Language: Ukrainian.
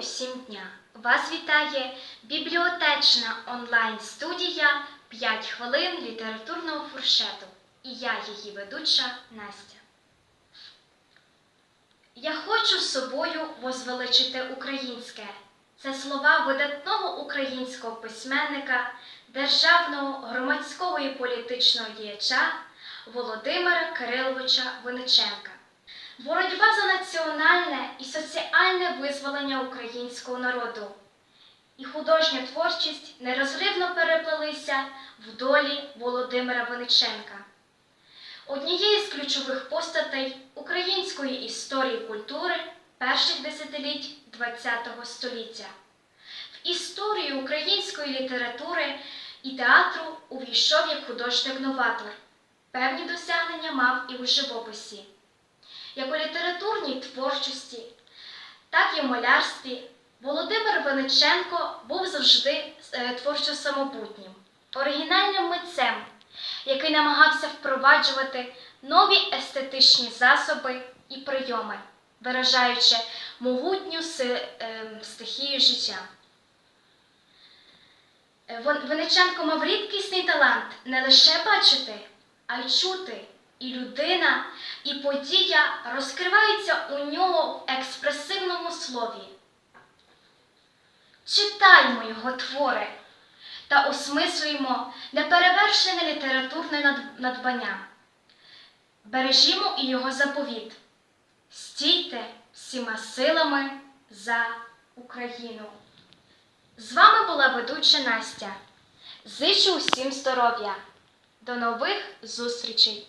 усім дня! Вас вітає бібліотечна онлайн-студія «5 хвилин літературного фуршету. І я, її ведуча Настя. Я хочу з собою возвеличити українське. Це слова видатного українського письменника, державного громадського і політичного діяча Володимира Кириловича Винниченка. Боротьба за національне і визволення українського народу і художня творчість нерозривно переплелися в долі Володимира Винниченка, однієї з ключових постатей української історії культури перших десятиліть ХХ століття. В історію української літератури і театру увійшов як художник-новатор. Певні досягнення мав і у живописі як у літературній творчості, так і в малярстві, Володимир Винниченко був завжди е, творчо самобутнім, оригінальним митцем, який намагався впроваджувати нові естетичні засоби і прийоми, виражаючи могутню е, стихію життя. Е, Винниченко мав рідкісний талант не лише бачити, а й чути. І людина, і подія розкриваються у нього в експресивному слові. Читаймо його твори та осмислюємо неперевершене літературне надбання. Бережімо і його заповіт. Стійте всіма силами за Україну. З вами була ведуча Настя. Зичу усім здоров'я. До нових зустрічей!